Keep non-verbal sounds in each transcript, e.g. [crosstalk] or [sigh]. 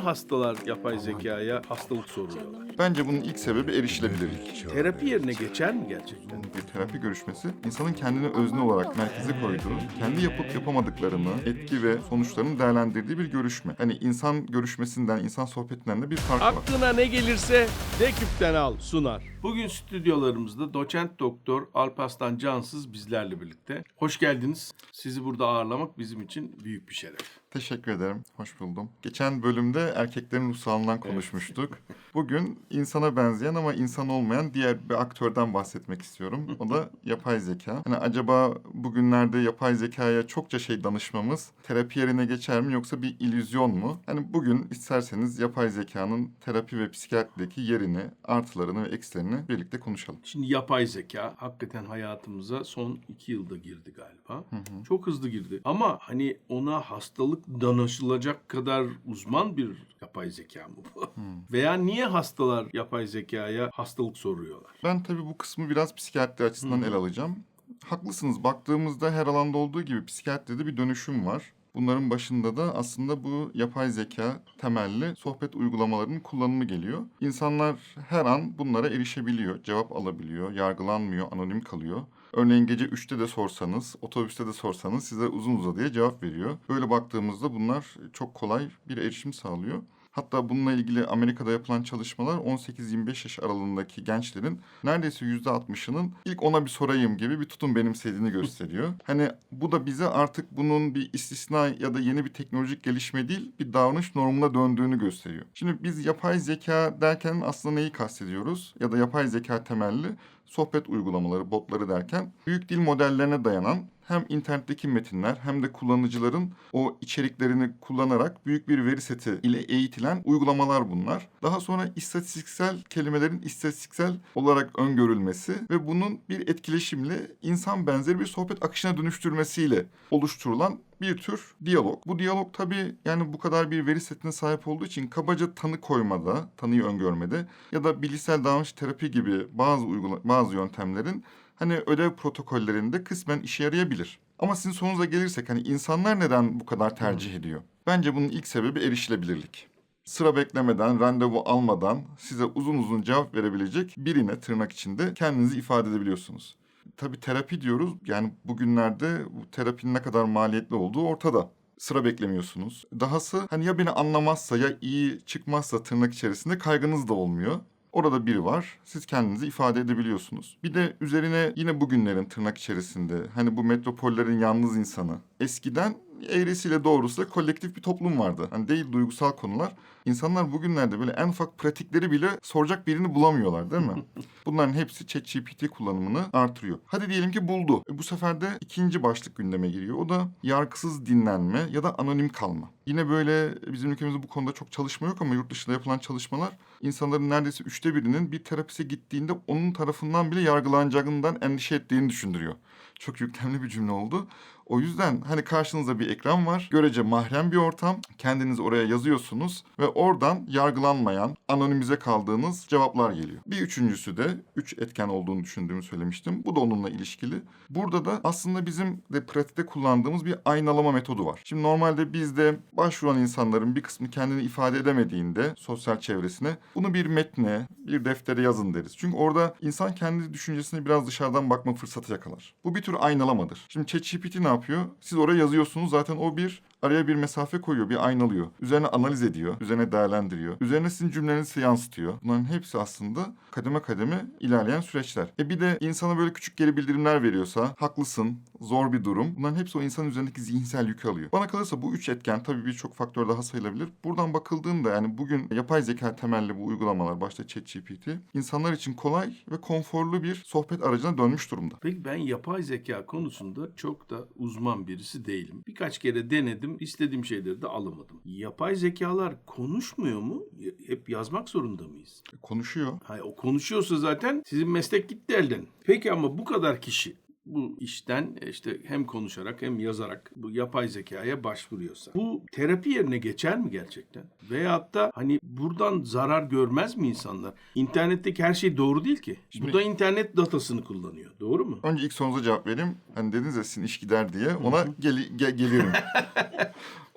hastalar yapay zekaya hastalık soruyorlar? Bence bunun ilk sebebi erişilebilirlik. Terapi yerine geçer mi gerçekten? Bir terapi görüşmesi insanın kendini özne olarak merkeze koyduğu, kendi yapıp yapamadıklarını, etki ve sonuçlarını değerlendirdiği bir görüşme. Hani insan görüşmesinden, insan sohbetinden de bir fark var. Aklına ne gelirse Deküp'ten al sunar. Bugün stüdyolarımızda doçent doktor Alparslan Cansız bizlerle birlikte. Hoş geldiniz. Sizi burada ağırlamak bizim için büyük bir şeref. Teşekkür ederim. Hoş buldum. Geçen bölümde erkeklerin ruh sağlığından konuşmuştuk. Bugün insana benzeyen ama insan olmayan diğer bir aktörden bahsetmek istiyorum. O da [laughs] yapay zeka. Hani acaba bugünlerde yapay zekaya çokça şey danışmamız terapi yerine geçer mi yoksa bir illüzyon mu? Hani bugün isterseniz yapay zekanın terapi ve psikiyatrideki yerini, artılarını ve eksilerini birlikte konuşalım. Şimdi yapay zeka hakikaten hayatımıza son iki yılda girdi galiba. Çok hızlı girdi. Ama hani ona hastalık danışılacak kadar uzman bir yapay zeka mı bu? Veya niye hastalar yapay zekaya hastalık soruyorlar? Ben tabii bu kısmı biraz psikiyatri açısından ele alacağım. Haklısınız. Baktığımızda her alanda olduğu gibi psikiyatride bir dönüşüm var. Bunların başında da aslında bu yapay zeka temelli sohbet uygulamalarının kullanımı geliyor. İnsanlar her an bunlara erişebiliyor, cevap alabiliyor, yargılanmıyor, anonim kalıyor. Örneğin gece 3'te de sorsanız, otobüste de sorsanız size uzun uzadıya cevap veriyor. Böyle baktığımızda bunlar çok kolay bir erişim sağlıyor. Hatta bununla ilgili Amerika'da yapılan çalışmalar 18-25 yaş aralığındaki gençlerin neredeyse %60'ının ilk ona bir sorayım gibi bir tutum benimsediğini gösteriyor. [laughs] Hani bu da bize artık bunun bir istisna ya da yeni bir teknolojik gelişme değil bir davranış normuna döndüğünü gösteriyor. Şimdi biz yapay zeka derken aslında neyi kastediyoruz? Ya da yapay zeka temelli sohbet uygulamaları, botları derken büyük dil modellerine dayanan hem internetteki metinler hem de kullanıcıların o içeriklerini kullanarak büyük bir veri seti ile eğitilen uygulamalar bunlar. Daha sonra istatistiksel kelimelerin istatistiksel olarak öngörülmesi ve bunun bir etkileşimle insan benzeri bir sohbet akışına dönüştürmesiyle oluşturulan bir tür diyalog. Bu diyalog tabii yani bu kadar bir veri setine sahip olduğu için kabaca tanı koymada, tanıyı öngörmede ya da bilişsel davranış terapi gibi bazı uygula bazı yöntemlerin hani ödev protokollerinde kısmen işe yarayabilir. Ama sizin sorunuza gelirsek hani insanlar neden bu kadar tercih ediyor? Bence bunun ilk sebebi erişilebilirlik. Sıra beklemeden, randevu almadan size uzun uzun cevap verebilecek birine tırnak içinde kendinizi ifade edebiliyorsunuz. Tabii terapi diyoruz. Yani bugünlerde bu terapinin ne kadar maliyetli olduğu ortada. Sıra beklemiyorsunuz. Dahası hani ya beni anlamazsa ya iyi çıkmazsa tırnak içerisinde kaygınız da olmuyor. Orada biri var. Siz kendinizi ifade edebiliyorsunuz. Bir de üzerine yine bugünlerin tırnak içerisinde hani bu metropollerin yalnız insanı. Eskiden eğrisiyle doğrusuyla kolektif bir toplum vardı. Hani değil duygusal konular. İnsanlar bugünlerde böyle en ufak pratikleri bile soracak birini bulamıyorlar değil mi? [laughs] Bunların hepsi ChatGPT kullanımını artırıyor. Hadi diyelim ki buldu. E bu sefer de ikinci başlık gündeme giriyor. O da yargısız dinlenme ya da anonim kalma. Yine böyle bizim ülkemizde bu konuda çok çalışma yok ama yurt dışında yapılan çalışmalar insanların neredeyse üçte birinin bir terapise gittiğinde onun tarafından bile yargılanacağından endişe ettiğini düşündürüyor. Çok yüklemli bir cümle oldu. O yüzden hani karşınızda bir ekran var. Görece mahrem bir ortam. Kendiniz oraya yazıyorsunuz ve oradan yargılanmayan, anonimize kaldığınız cevaplar geliyor. Bir üçüncüsü de üç etken olduğunu düşündüğümü söylemiştim. Bu da onunla ilişkili. Burada da aslında bizim de pratikte kullandığımız bir aynalama metodu var. Şimdi normalde bizde başvuran insanların bir kısmı kendini ifade edemediğinde sosyal çevresine bunu bir metne, bir deftere yazın deriz. Çünkü orada insan kendi düşüncesine biraz dışarıdan bakma fırsatı yakalar. Bu bir tür aynalamadır. Şimdi ChatGPT ne yapıyor? Siz oraya yazıyorsunuz. Zaten o bir araya bir mesafe koyuyor, bir aynalıyor. Üzerine analiz ediyor, üzerine değerlendiriyor. Üzerine sizin cümlenizi yansıtıyor. Bunların hepsi aslında kademe kademe ilerleyen süreçler. E bir de insana böyle küçük geri bildirimler veriyorsa, haklısın, zor bir durum. Bunların hepsi o insanın üzerindeki zihinsel yükü alıyor. Bana kalırsa bu üç etken tabii birçok faktör daha sayılabilir. Buradan bakıldığında yani bugün yapay zeka temelli bu uygulamalar, başta ChatGPT, insanlar için kolay ve konforlu bir sohbet aracına dönmüş durumda. Peki ben yapay zeka konusunda çok da uzman birisi değilim. Birkaç kere denedim, istediğim şeyleri de alamadım. Yapay zekalar konuşmuyor mu? Hep yazmak zorunda mıyız? Konuşuyor. Hayır, o konuşuyorsa zaten sizin meslek gitti elden. Peki ama bu kadar kişi bu işten e, işte hem konuşarak hem yazarak bu yapay zekaya başvuruyorsa bu terapi yerine geçer mi gerçekten? Veyahut da hani buradan zarar görmez mi insanlar? İnternetteki her şey doğru değil ki. Bu da internet datasını kullanıyor. Doğru mu? Önce ilk sorunuza cevap vereyim. Hani dediniz ya sizin iş gider diye. Ona geli- ge- geliyorum.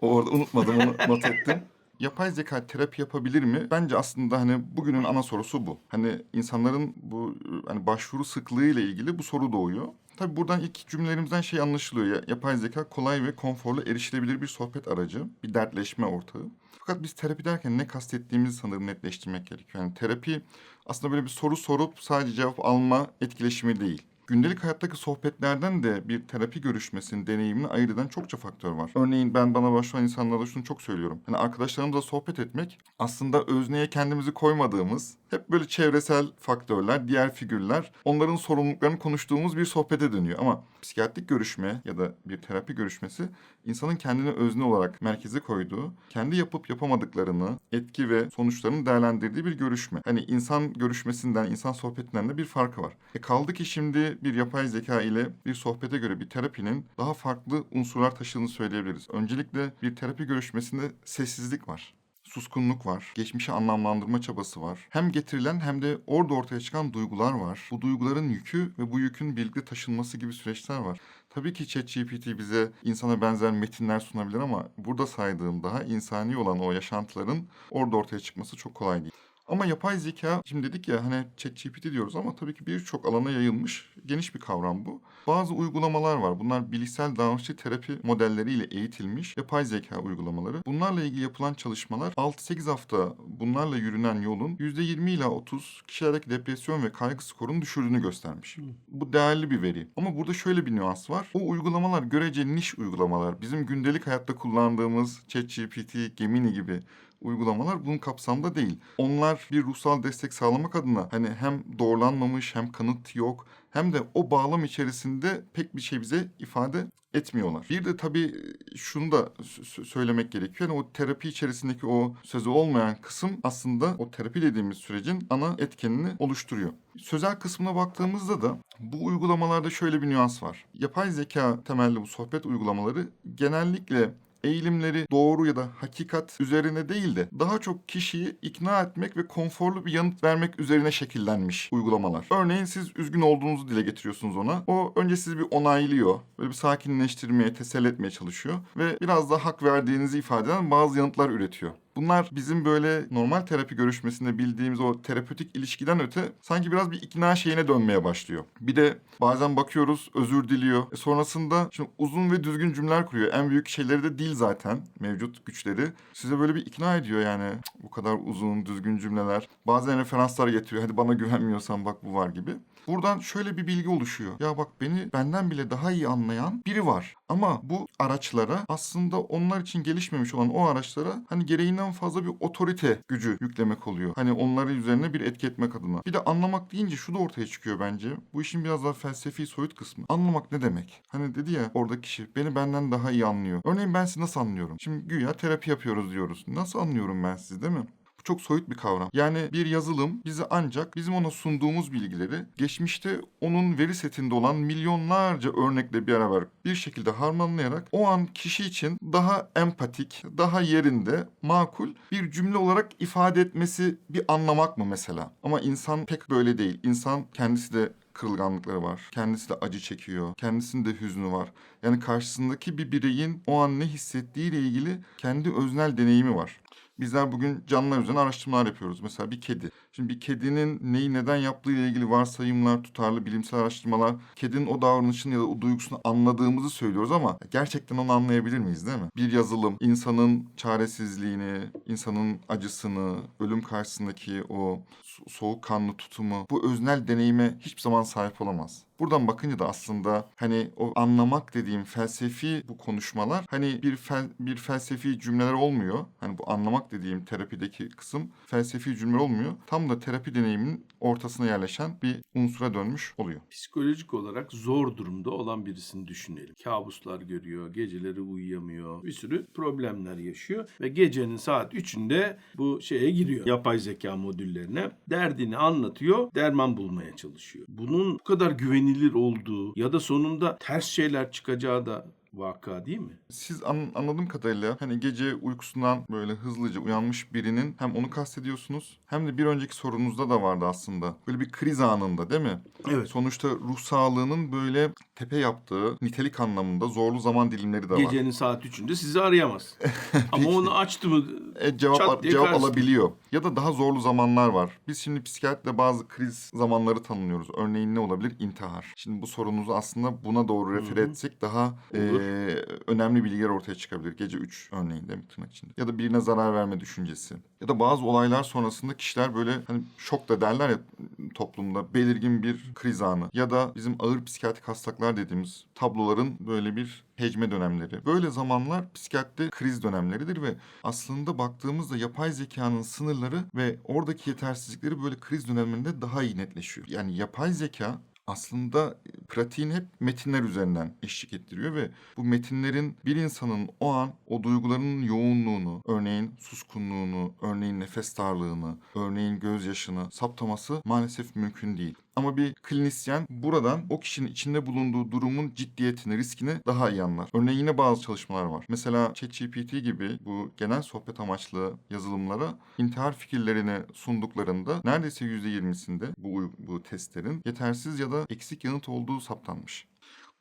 orada unutmadım onu not ettim. yapay zeka terapi yapabilir mi? Bence aslında hani bugünün ana sorusu bu. Hani insanların bu hani başvuru sıklığı ile ilgili bu soru doğuyor. Tabii buradan ilk cümlelerimizden şey anlaşılıyor. Ya, yapay zeka kolay ve konforlu erişilebilir bir sohbet aracı, bir dertleşme ortağı. Fakat biz terapi derken ne kastettiğimizi sanırım netleştirmek gerekiyor. Yani terapi aslında böyle bir soru sorup sadece cevap alma etkileşimi değil. Gündelik hayattaki sohbetlerden de bir terapi görüşmesinin deneyimini ayırt eden çokça faktör var. Örneğin ben bana başvuran insanlara şunu çok söylüyorum. Hani arkadaşlarımızla sohbet etmek aslında özneye kendimizi koymadığımız, hep böyle çevresel faktörler, diğer figürler, onların sorumluluklarını konuştuğumuz bir sohbete dönüyor. Ama psikiyatrik görüşme ya da bir terapi görüşmesi insanın kendini özne olarak merkeze koyduğu, kendi yapıp yapamadıklarını, etki ve sonuçlarını değerlendirdiği bir görüşme. Hani insan görüşmesinden, insan sohbetinden de bir farkı var. E kaldı ki şimdi bir yapay zeka ile bir sohbete göre bir terapinin daha farklı unsurlar taşıdığını söyleyebiliriz. Öncelikle bir terapi görüşmesinde sessizlik var suskunluk var, geçmişi anlamlandırma çabası var. Hem getirilen hem de orada ortaya çıkan duygular var. Bu duyguların yükü ve bu yükün birlikte taşınması gibi süreçler var. Tabii ki ChatGPT bize insana benzer metinler sunabilir ama burada saydığım daha insani olan o yaşantıların orada ortaya çıkması çok kolay değil. Ama yapay zeka, şimdi dedik ya hani ChatGPT diyoruz ama tabii ki birçok alana yayılmış geniş bir kavram bu. Bazı uygulamalar var. Bunlar bilişsel davranışçı terapi modelleriyle eğitilmiş yapay zeka uygulamaları. Bunlarla ilgili yapılan çalışmalar 6-8 hafta bunlarla yürünen yolun %20 ila 30 kişilerdeki depresyon ve kaygı skorunu düşürdüğünü göstermiş. Bu değerli bir veri. Ama burada şöyle bir nüans var. O uygulamalar görece niş uygulamalar. Bizim gündelik hayatta kullandığımız ChatGPT, Gemini gibi uygulamalar bunun kapsamda değil. Onlar bir ruhsal destek sağlamak adına hani hem doğrulanmamış hem kanıt yok hem de o bağlam içerisinde pek bir şey bize ifade etmiyorlar. Bir de tabii şunu da sö- söylemek gerekiyor. Yani o terapi içerisindeki o sözü olmayan kısım aslında o terapi dediğimiz sürecin ana etkenini oluşturuyor. Sözel kısmına baktığımızda da bu uygulamalarda şöyle bir nüans var. Yapay zeka temelli bu sohbet uygulamaları genellikle eğilimleri doğru ya da hakikat üzerine değil de daha çok kişiyi ikna etmek ve konforlu bir yanıt vermek üzerine şekillenmiş uygulamalar. Örneğin siz üzgün olduğunuzu dile getiriyorsunuz ona. O önce sizi bir onaylıyor. Böyle bir sakinleştirmeye, teselli etmeye çalışıyor. Ve biraz da hak verdiğinizi ifade eden bazı yanıtlar üretiyor. Bunlar bizim böyle normal terapi görüşmesinde bildiğimiz o terapötik ilişkiden öte sanki biraz bir ikna şeyine dönmeye başlıyor. Bir de bazen bakıyoruz özür diliyor. E sonrasında şimdi uzun ve düzgün cümleler kuruyor. En büyük şeyleri de dil zaten mevcut güçleri. Size böyle bir ikna ediyor yani bu kadar uzun düzgün cümleler. Bazen referanslar getiriyor. Hadi bana güvenmiyorsan bak bu var gibi. Buradan şöyle bir bilgi oluşuyor. Ya bak beni benden bile daha iyi anlayan biri var. Ama bu araçlara aslında onlar için gelişmemiş olan o araçlara hani gereğinden fazla bir otorite gücü yüklemek oluyor. Hani onları üzerine bir etki etmek adına. Bir de anlamak deyince şu da ortaya çıkıyor bence. Bu işin biraz daha felsefi soyut kısmı. Anlamak ne demek? Hani dedi ya orada kişi beni benden daha iyi anlıyor. Örneğin ben sizi nasıl anlıyorum? Şimdi güya terapi yapıyoruz diyoruz. Nasıl anlıyorum ben sizi değil mi? Çok soyut bir kavram. Yani bir yazılım bizi ancak bizim ona sunduğumuz bilgileri geçmişte onun veri setinde olan milyonlarca örnekle bir beraber bir şekilde harmanlayarak o an kişi için daha empatik, daha yerinde, makul bir cümle olarak ifade etmesi bir anlamak mı mesela? Ama insan pek böyle değil. İnsan kendisi de kırılganlıkları var. Kendisi de acı çekiyor. Kendisinde hüznü var. Yani karşısındaki bir bireyin o an ne hissettiğiyle ilgili kendi öznel deneyimi var. Bizler bugün canlılar üzerine araştırmalar yapıyoruz. Mesela bir kedi. Şimdi bir kedinin neyi neden yaptığı ile ilgili varsayımlar, tutarlı bilimsel araştırmalar, kedinin o davranışını ya da o duygusunu anladığımızı söylüyoruz ama gerçekten onu anlayabilir miyiz değil mi? Bir yazılım insanın çaresizliğini, insanın acısını, ölüm karşısındaki o so- soğukkanlı tutumu, bu öznel deneyime hiçbir zaman sahip olamaz. Buradan bakınca da aslında hani o anlamak dediğim felsefi bu konuşmalar hani bir fel, bir felsefi cümleler olmuyor. Hani bu anlamak dediğim terapideki kısım felsefi cümle olmuyor. Tam da terapi deneyiminin ortasına yerleşen bir unsura dönmüş oluyor. Psikolojik olarak zor durumda olan birisini düşünelim. Kabuslar görüyor, geceleri uyuyamıyor, bir sürü problemler yaşıyor ve gecenin saat 3'ünde bu şeye giriyor. Yapay zeka modüllerine derdini anlatıyor, derman bulmaya çalışıyor. Bunun bu kadar güvenilir olduğu ya da sonunda ters şeyler çıkacağı da vaka değil mi? Siz an- anladığım kadarıyla hani gece uykusundan böyle hızlıca uyanmış birinin hem onu kastediyorsunuz hem de bir önceki sorunuzda da vardı aslında. Böyle bir kriz anında değil mi? Evet. Sonuçta ruh sağlığının böyle tepe yaptığı nitelik anlamında zorlu zaman dilimleri de var. Gecenin saat 3'ünde sizi arayamaz. [laughs] Ama onu açtı mı E, cevap Çat diye cevap karşısında. alabiliyor. Ya da daha zorlu zamanlar var. Biz şimdi psikiyatride bazı kriz zamanları tanımlıyoruz. Örneğin ne olabilir? İntihar. Şimdi bu sorunuzu aslında buna doğru refer etsek daha e. önemli bilgiler ortaya çıkabilir. Gece 3 örneğin değil mi tırnak içinde? Ya da birine zarar verme düşüncesi. Ya da bazı olaylar sonrasında kişiler böyle hani şok da derler ya toplumda belirgin bir kriz anı. Ya da bizim ağır psikiyatrik hastalıklar dediğimiz tabloların böyle bir hecme dönemleri. Böyle zamanlar psikiyatride kriz dönemleridir ve aslında baktığımızda yapay zekanın sınırları ve oradaki yetersizlikleri böyle kriz dönemlerinde daha iyi netleşiyor. Yani yapay zeka aslında pratiğin hep metinler üzerinden eşlik ettiriyor ve bu metinlerin bir insanın o an o duygularının yoğunluğunu, örneğin suskunluğunu, örneğin nefes darlığını, örneğin gözyaşını saptaması maalesef mümkün değil. Ama bir klinisyen buradan o kişinin içinde bulunduğu durumun ciddiyetini, riskini daha iyi anlar. Örneğin yine bazı çalışmalar var. Mesela ChatGPT gibi bu genel sohbet amaçlı yazılımlara intihar fikirlerini sunduklarında neredeyse %20'sinde bu, bu testlerin yetersiz ya da eksik yanıt olduğu saptanmış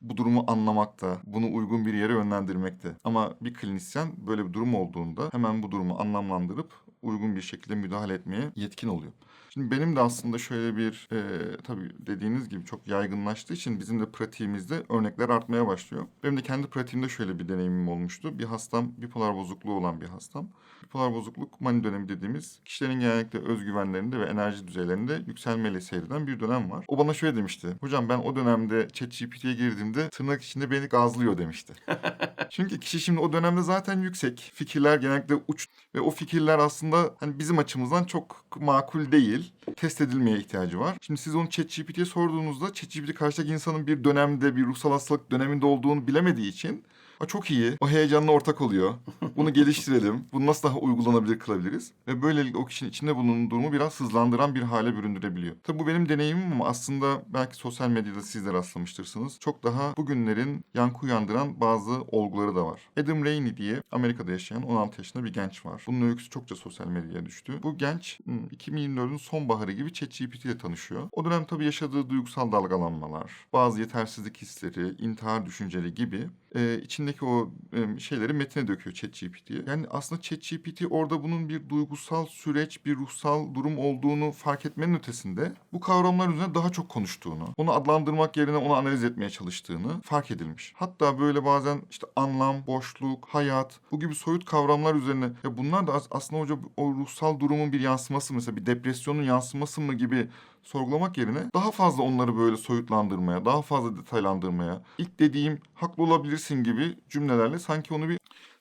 bu durumu anlamakta, bunu uygun bir yere yönlendirmekte. Ama bir klinisyen böyle bir durum olduğunda hemen bu durumu anlamlandırıp uygun bir şekilde müdahale etmeye yetkin oluyor. Şimdi benim de aslında şöyle bir, e, tabii dediğiniz gibi çok yaygınlaştığı için bizim de pratiğimizde örnekler artmaya başlıyor. Benim de kendi pratiğimde şöyle bir deneyimim olmuştu. Bir hastam, bipolar bozukluğu olan bir hastam. Bipolar bozukluk mani dönemi dediğimiz kişilerin genellikle özgüvenlerinde ve enerji düzeylerinde yükselmeyle seyreden bir dönem var. O bana şöyle demişti. Hocam ben o dönemde ChatGPT'ye girdiğimde tırnak içinde beni gazlıyor demişti. [laughs] Çünkü kişi şimdi o dönemde zaten yüksek. Fikirler genellikle uç ve o fikirler aslında hani bizim açımızdan çok makul değil. Test edilmeye ihtiyacı var. Şimdi siz onu ChatGPT'ye sorduğunuzda ChatGPT karşıdaki insanın bir dönemde bir ruhsal hastalık döneminde olduğunu bilemediği için "Aa, çok iyi. O heyecanla ortak oluyor. Bunu geliştirelim. [laughs] Bunu nasıl daha uygulanabilir kılabiliriz? Ve böylelikle o kişinin içinde bulunduğu durumu biraz hızlandıran bir hale büründürebiliyor. Tabii bu benim deneyimim ama aslında belki sosyal medyada siz de rastlamıştırsınız. Çok daha bugünlerin yankı uyandıran bazı olguları da var. Adam Rainey diye Amerika'da yaşayan 16 yaşında bir genç var. Bunun öyküsü çokça sosyal medyaya düştü. Bu genç hmm, 2024'ün sonbaharı gibi ChatGPT ile tanışıyor. O dönem tabii yaşadığı duygusal dalgalanmalar, bazı yetersizlik hisleri, intihar düşünceleri gibi e, içindeki o e, şeyleri metine döküyor ChatGPT'ye. Yani aslında ChatGPT orada bunun bir duygusal süreç, bir ruhsal durum olduğunu fark etmenin ötesinde bu kavramlar üzerine daha çok konuştuğunu, onu adlandırmak yerine onu analiz etmeye çalıştığını fark edilmiş. Hatta böyle bazen işte anlam, boşluk, hayat bu gibi soyut kavramlar üzerine ya bunlar da as- aslında hoca o ruhsal durumun bir yansıması mesela bir depresyonun yansıması mı gibi sorgulamak yerine daha fazla onları böyle soyutlandırmaya, daha fazla detaylandırmaya, ilk dediğim haklı olabilirsin gibi cümlelerle sanki onu bir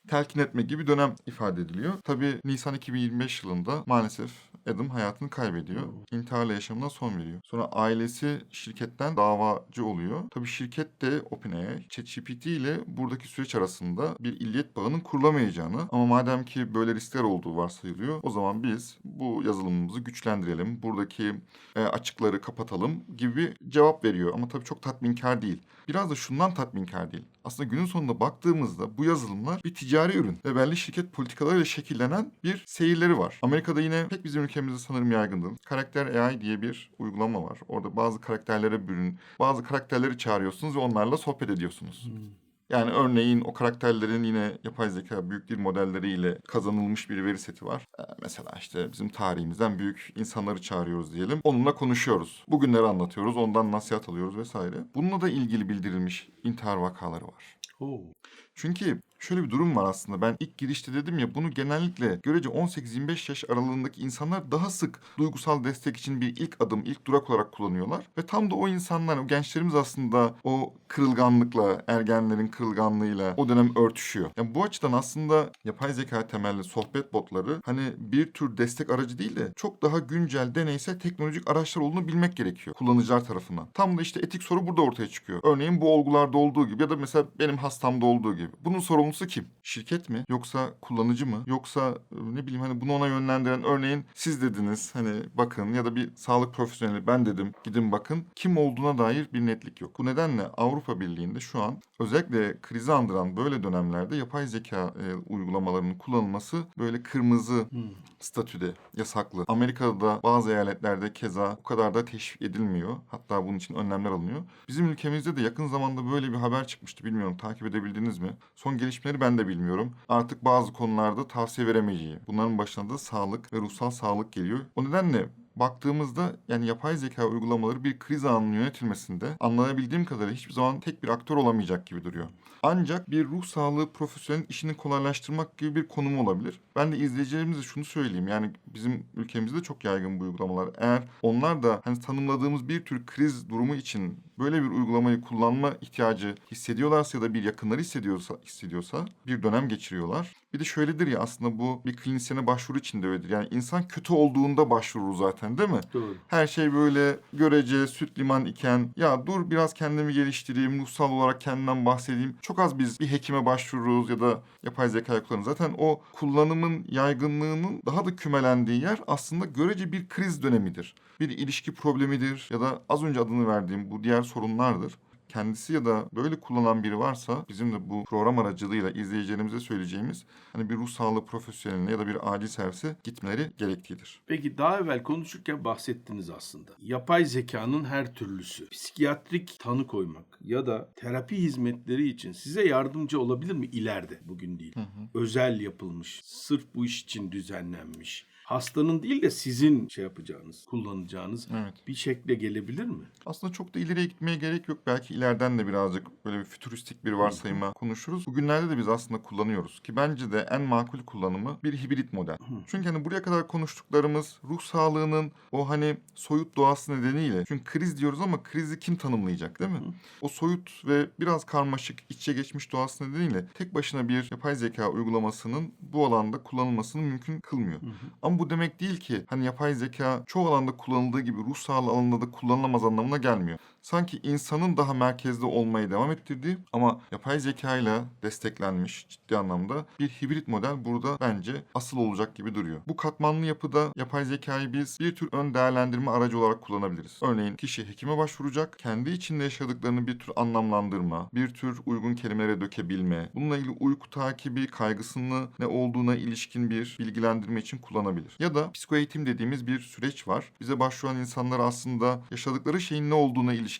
telkin etmek gibi dönem ifade ediliyor. Tabii Nisan 2025 yılında maalesef Adam hayatını kaybediyor. İntiharla yaşamına son veriyor. Sonra ailesi şirketten davacı oluyor. Tabii şirket de OpenAI, ChatGPT ile buradaki süreç arasında bir illiyet bağının kurulamayacağını ama madem ki böyle riskler olduğu varsayılıyor o zaman biz bu yazılımımızı güçlendirelim, buradaki e, açıkları kapatalım gibi cevap veriyor. Ama tabii çok tatminkar değil. Biraz da şundan tatminkar değil. Aslında günün sonunda baktığımızda bu yazılımlar bir ticari ürün ve belli şirket politikalarıyla şekillenen bir seyirleri var. Amerika'da yine pek bizim ülkemizde sanırım yaygındır. Karakter AI diye bir uygulama var. Orada bazı karakterlere bürün, bazı karakterleri çağırıyorsunuz ve onlarla sohbet ediyorsunuz. Yani örneğin o karakterlerin yine yapay zeka büyük dil modelleriyle kazanılmış bir veri seti var. Ee, mesela işte bizim tarihimizden büyük insanları çağırıyoruz diyelim. Onunla konuşuyoruz. Bugünleri anlatıyoruz, ondan nasihat alıyoruz vesaire. Bununla da ilgili bildirilmiş intihar vakaları var. Oo. Çünkü şöyle bir durum var aslında. Ben ilk girişte dedim ya bunu genellikle görece 18-25 yaş aralığındaki insanlar daha sık duygusal destek için bir ilk adım, ilk durak olarak kullanıyorlar. Ve tam da o insanlar, o gençlerimiz aslında o kırılganlıkla, ergenlerin kırılganlığıyla o dönem örtüşüyor. Yani bu açıdan aslında yapay zeka temelli sohbet botları hani bir tür destek aracı değil de çok daha güncel, deneysel teknolojik araçlar olduğunu bilmek gerekiyor kullanıcılar tarafından. Tam da işte etik soru burada ortaya çıkıyor. Örneğin bu olgularda olduğu gibi ya da mesela benim hastamda olduğu gibi. Bunun sorumlusu sorumlusu kim? Şirket mi? Yoksa kullanıcı mı? Yoksa e, ne bileyim hani bunu ona yönlendiren örneğin siz dediniz hani bakın ya da bir sağlık profesyoneli ben dedim gidin bakın kim olduğuna dair bir netlik yok. Bu nedenle Avrupa Birliği'nde şu an özellikle krizi andıran böyle dönemlerde yapay zeka e, uygulamalarının kullanılması böyle kırmızı statüde yasaklı. Amerika'da da bazı eyaletlerde keza o kadar da teşvik edilmiyor. Hatta bunun için önlemler alınıyor. Bizim ülkemizde de yakın zamanda böyle bir haber çıkmıştı. Bilmiyorum takip edebildiniz mi? Son gelişmeleri ben de bilmiyorum. Artık bazı konularda tavsiye veremeyeceği. Bunların başına da sağlık ve ruhsal sağlık geliyor. O nedenle baktığımızda yani yapay zeka uygulamaları bir kriz anının yönetilmesinde anlayabildiğim kadarıyla hiçbir zaman tek bir aktör olamayacak gibi duruyor. Ancak bir ruh sağlığı profesyonelinin işini kolaylaştırmak gibi bir konumu olabilir. Ben de izleyicilerimize şunu söyleyeyim. Yani bizim ülkemizde çok yaygın bu uygulamalar. Eğer onlar da hani tanımladığımız bir tür kriz durumu için böyle bir uygulamayı kullanma ihtiyacı hissediyorlarsa ya da bir yakınları hissediyorsa, hissediyorsa bir dönem geçiriyorlar. Bir de şöyledir ya aslında bu bir klinisyene başvuru için de öyledir. Yani insan kötü olduğunda başvurur zaten değil mi? Doğru. Her şey böyle görece, süt liman iken ya dur biraz kendimi geliştireyim, ruhsal olarak kendimden bahsedeyim. Çok az biz bir hekime başvururuz ya da yapay zeka kullanırız. Zaten o kullanımın yaygınlığının daha da kümelendiği yer aslında görece bir kriz dönemidir. Bir ilişki problemidir ya da az önce adını verdiğim bu diğer sorunlardır kendisi ya da böyle kullanan biri varsa bizim de bu program aracılığıyla izleyicilerimize söyleyeceğimiz hani bir ruh sağlığı profesyoneline ya da bir acil servise gitmeleri gerektiğidir. Peki daha evvel konuşurken bahsettiniz aslında. Yapay zekanın her türlüsü, psikiyatrik tanı koymak ya da terapi hizmetleri için size yardımcı olabilir mi ileride? Bugün değil. Özel yapılmış, sırf bu iş için düzenlenmiş. Hastanın değil de sizin şey yapacağınız, kullanacağınız Evet. bir şekle gelebilir mi? Aslında çok da ileriye gitmeye gerek yok. Belki ileriden de birazcık böyle bir fütüristik bir varsayıma konuşuruz. Bugünlerde de biz aslında kullanıyoruz. Ki bence de en makul kullanımı bir hibrit model. Çünkü hani buraya kadar konuştuklarımız ruh sağlığının o hani soyut doğası nedeniyle. Çünkü kriz diyoruz ama krizi kim tanımlayacak değil mi? O soyut ve biraz karmaşık içe geçmiş doğası nedeniyle tek başına bir yapay zeka uygulamasının bu alanda kullanılmasını mümkün kılmıyor. Ama bu demek değil ki hani yapay zeka çoğu alanda kullanıldığı gibi ruh sağlığı alanında da kullanılamaz anlamına gelmiyor. Sanki insanın daha merkezde olmayı devam ettirdiği ama yapay zeka ile desteklenmiş ciddi anlamda bir hibrit model burada bence asıl olacak gibi duruyor. Bu katmanlı yapıda yapay zekayı biz bir tür ön değerlendirme aracı olarak kullanabiliriz. Örneğin kişi hekime başvuracak, kendi içinde yaşadıklarını bir tür anlamlandırma, bir tür uygun kelimelere dökebilme, bununla ilgili uyku takibi, kaygısını ne olduğuna ilişkin bir bilgilendirme için kullanabilir. Ya da psikoeğitim dediğimiz bir süreç var. Bize başvuran insanlar aslında yaşadıkları şeyin ne olduğuna ilişkin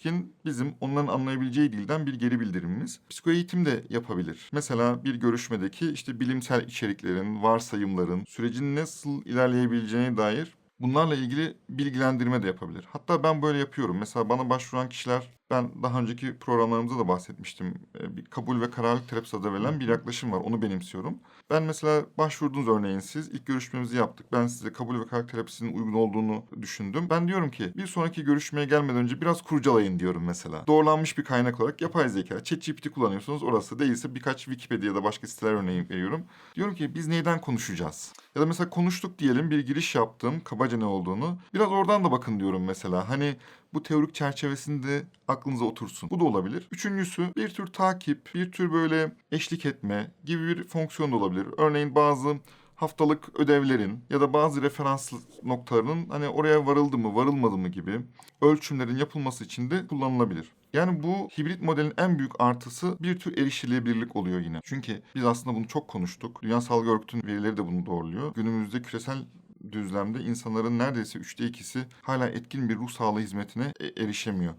bizim onların anlayabileceği dilden bir geri bildirimimiz. Psikoeğitim de yapabilir. Mesela bir görüşmedeki işte bilimsel içeriklerin, varsayımların, sürecin nasıl ilerleyebileceğine dair Bunlarla ilgili bilgilendirme de yapabilir. Hatta ben böyle yapıyorum. Mesela bana başvuran kişiler ben daha önceki programlarımızda da bahsetmiştim. Ee, Bir kabul ve kararlılık terapisi adı verilen bir yaklaşım var. Onu benimsiyorum. Ben mesela başvurdunuz örneğin siz. ilk görüşmemizi yaptık. Ben size kabul ve kararlılık terapisinin uygun olduğunu düşündüm. Ben diyorum ki bir sonraki görüşmeye gelmeden önce biraz kurcalayın diyorum mesela. Doğrulanmış bir kaynak olarak yapay zeka. ChatGPT kullanıyorsunuz. Orası değilse birkaç Wikipedia ya da başka siteler örneği veriyorum. Diyorum ki biz neyden konuşacağız? Ya da mesela konuştuk diyelim bir giriş yaptım. Kabaca ne olduğunu. Biraz oradan da bakın diyorum mesela. Hani bu teorik çerçevesinde aklınıza otursun. Bu da olabilir. Üçüncüsü bir tür takip, bir tür böyle eşlik etme gibi bir fonksiyon da olabilir. Örneğin bazı haftalık ödevlerin ya da bazı referans noktalarının hani oraya varıldı mı, varılmadı mı gibi ölçümlerin yapılması için de kullanılabilir. Yani bu hibrit modelin en büyük artısı bir tür erişilebilirlik oluyor yine. Çünkü biz aslında bunu çok konuştuk. Dünya Sağlık Örgütü'nün verileri de bunu doğruluyor. Günümüzde küresel düzlemde insanların neredeyse üçte ikisi hala etkin bir ruh sağlığı hizmetine e- erişemiyor.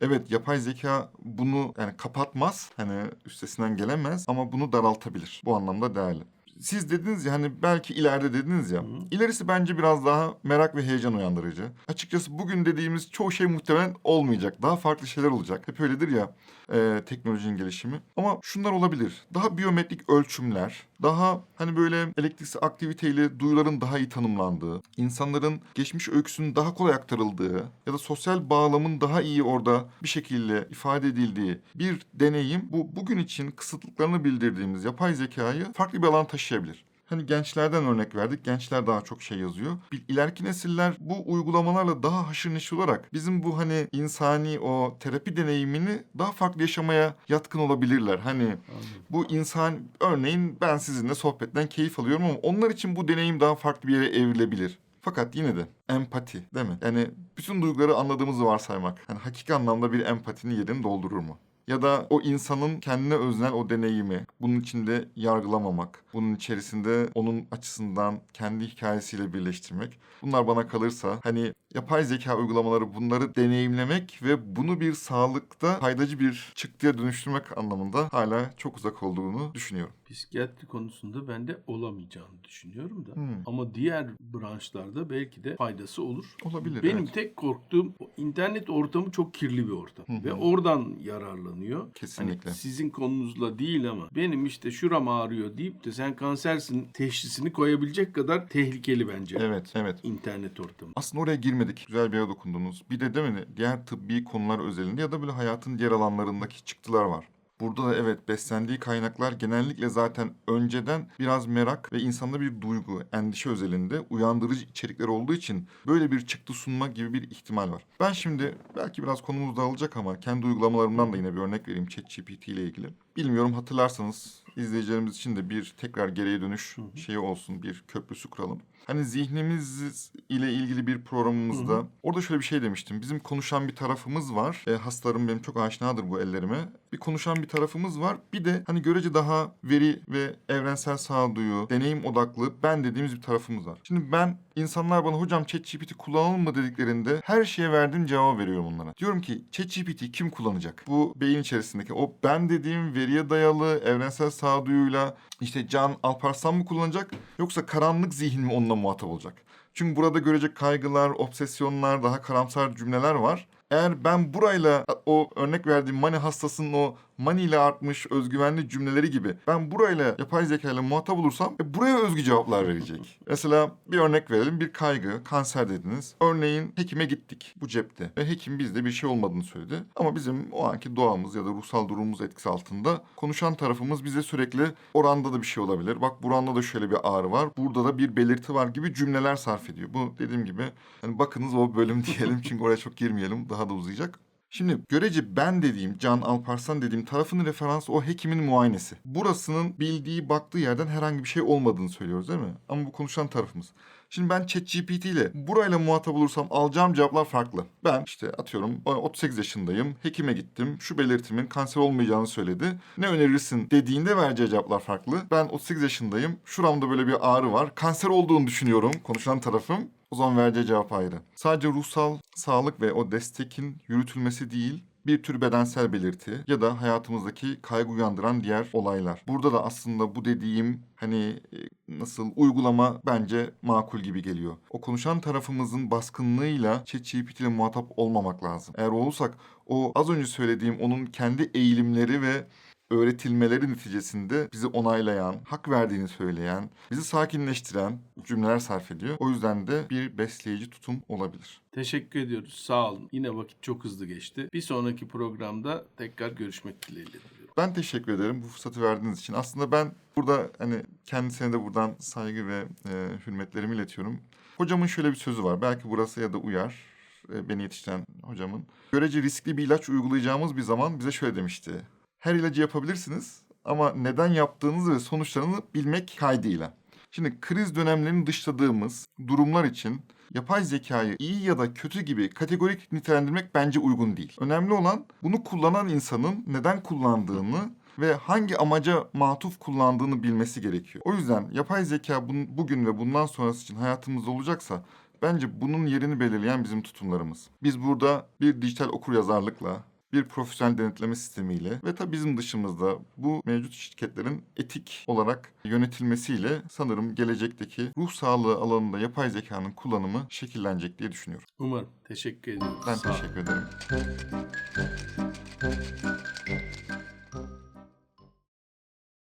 Evet yapay zeka bunu yani kapatmaz hani üstesinden gelemez ama bunu daraltabilir. Bu anlamda değerli. Siz dediniz ya hani belki ileride dediniz ya. İlerisi bence biraz daha merak ve heyecan uyandırıcı. Açıkçası bugün dediğimiz çoğu şey muhtemelen olmayacak. Daha farklı şeyler olacak. Hep öyledir ya e, teknolojinin gelişimi. Ama şunlar olabilir. Daha biyometrik ölçümler, daha hani böyle elektriksel aktiviteyle duyuların daha iyi tanımlandığı, insanların geçmiş öyküsünün daha kolay aktarıldığı ya da sosyal bağlamın daha iyi orada bir şekilde ifade edildiği bir deneyim bu bugün için kısıtlıklarını bildirdiğimiz yapay zekayı farklı bir alan taşıyabilir. Hani gençlerden örnek verdik. Gençler daha çok şey yazıyor. İleriki nesiller bu uygulamalarla daha haşır neşir olarak bizim bu hani insani o terapi deneyimini daha farklı yaşamaya yatkın olabilirler. Hani bu insan örneğin ben sizinle sohbetten keyif alıyorum ama onlar için bu deneyim daha farklı bir yere evrilebilir. Fakat yine de empati değil mi? Yani bütün duyguları anladığımızı varsaymak. Yani hakiki anlamda bir empatinin yerini doldurur mu? Ya da o insanın kendine öznel o deneyimi bunun içinde yargılamamak, bunun içerisinde onun açısından kendi hikayesiyle birleştirmek. Bunlar bana kalırsa hani yapay zeka uygulamaları bunları deneyimlemek ve bunu bir sağlıkta faydacı bir çıktıya dönüştürmek anlamında hala çok uzak olduğunu düşünüyorum. Psikiyatri konusunda ben de olamayacağını düşünüyorum da. Hmm. Ama diğer branşlarda belki de faydası olur. Olabilir. Benim evet. tek korktuğum internet ortamı çok kirli bir ortam. Hı. Ve oradan yararlanıyor. Kesinlikle. Hani sizin konunuzla değil ama benim işte şuram ağrıyor deyip de sen kansersin teşhisini koyabilecek kadar tehlikeli bence Evet, evet. internet ortamı. Aslında oraya girmedik. Güzel bir yere dokundunuz. Bir de değil mi diğer tıbbi konular özelinde ya da böyle hayatın diğer alanlarındaki çıktılar var. Burada da evet beslendiği kaynaklar genellikle zaten önceden biraz merak ve insanda bir duygu, endişe özelinde uyandırıcı içerikler olduğu için böyle bir çıktı sunma gibi bir ihtimal var. Ben şimdi belki biraz konumuz dağılacak ama kendi uygulamalarımdan da yine bir örnek vereyim ChatGPT ile ilgili. Bilmiyorum hatırlarsanız izleyicilerimiz için de bir tekrar geriye dönüş şeyi olsun, bir köprüsü kuralım. Hani zihnimiz ile ilgili bir programımızda Hı hı. orada şöyle bir şey demiştim. Bizim konuşan bir tarafımız var. E, hastalarım benim çok aşinadır bu ellerime. Bir konuşan bir tarafımız var. Bir de hani görece daha veri ve evrensel sağduyu, deneyim odaklı ben dediğimiz bir tarafımız var. Şimdi ben insanlar bana hocam ChatGPT kullanalım mı dediklerinde her şeye verdiğim cevabı veriyorum onlara. Diyorum ki ChatGPT kim kullanacak? Bu beyin içerisindeki o ben dediğim veriye dayalı evrensel sağduyuyla işte Can Alparslan mı kullanacak yoksa karanlık zihin mi onunla muhatap olacak? Çünkü burada görecek kaygılar, obsesyonlar, daha karamsar cümleler var. Eğer ben burayla o örnek verdiğim mani hastasının o mani ile artmış özgüvenli cümleleri gibi ben burayla yapay zeka ile muhatap olursam e, buraya özgü cevaplar verecek. Mesela bir örnek verelim. Bir kaygı, kanser dediniz. Örneğin hekime gittik. Bu cepte. Ve hekim bizde bir şey olmadığını söyledi. Ama bizim o anki doğamız ya da ruhsal durumumuz etkisi altında konuşan tarafımız bize sürekli oranda da bir şey olabilir. Bak buranda da şöyle bir ağrı var. Burada da bir belirti var gibi cümleler sarf ediyor. Bu dediğim gibi hani bakınız o bölüm [laughs] diyelim çünkü oraya çok girmeyelim. Daha da uzayacak. Şimdi görece ben dediğim, Can Alparslan dediğim tarafın referansı o hekimin muayenesi. Burasının bildiği, baktığı yerden herhangi bir şey olmadığını söylüyoruz değil mi? Ama bu konuşan tarafımız. Şimdi ben ChatGPT ile burayla muhatap olursam alacağım cevaplar farklı. Ben işte atıyorum 38 yaşındayım, hekime gittim, şu belirtimin kanser olmayacağını söyledi. Ne önerirsin dediğinde vereceği cevaplar farklı. Ben 38 yaşındayım, şuramda böyle bir ağrı var, kanser olduğunu düşünüyorum konuşan tarafım. O zaman vereceği cevap ayrı. Sadece ruhsal sağlık ve o destekin yürütülmesi değil, bir tür bedensel belirti ya da hayatımızdaki kaygı uyandıran diğer olaylar. Burada da aslında bu dediğim hani e, nasıl uygulama bence makul gibi geliyor. O konuşan tarafımızın baskınlığıyla ChatGPT ile muhatap olmamak lazım. Eğer olursak o az önce söylediğim onun kendi eğilimleri ve öğretilmeleri neticesinde bizi onaylayan, hak verdiğini söyleyen, bizi sakinleştiren cümleler sarf ediyor. O yüzden de bir besleyici tutum olabilir. Teşekkür ediyoruz. Sağ olun. Yine vakit çok hızlı geçti. Bir sonraki programda tekrar görüşmek dileğiyle. Ben teşekkür ederim bu fırsatı verdiğiniz için. Aslında ben burada hani kendisine de buradan saygı ve e, hürmetlerimi iletiyorum. Hocamın şöyle bir sözü var. Belki burası ya da uyar e, beni yetiştiren hocamın. Görece riskli bir ilaç uygulayacağımız bir zaman bize şöyle demişti. Her ilacı yapabilirsiniz ama neden yaptığınızı ve sonuçlarını bilmek kaydıyla. Şimdi kriz dönemlerini dışladığımız durumlar için yapay zekayı iyi ya da kötü gibi kategorik nitelendirmek bence uygun değil. Önemli olan bunu kullanan insanın neden kullandığını ve hangi amaca matuf kullandığını bilmesi gerekiyor. O yüzden yapay zeka bugün ve bundan sonrası için hayatımızda olacaksa bence bunun yerini belirleyen bizim tutumlarımız. Biz burada bir dijital okuryazarlıkla, bir profesyonel denetleme sistemiyle ve tabii bizim dışımızda bu mevcut şirketlerin etik olarak yönetilmesiyle sanırım gelecekteki ruh sağlığı alanında yapay zekanın kullanımı şekillenecek diye düşünüyorum. Umarım. Teşekkür ediyoruz. Ben Sağ teşekkür ederim.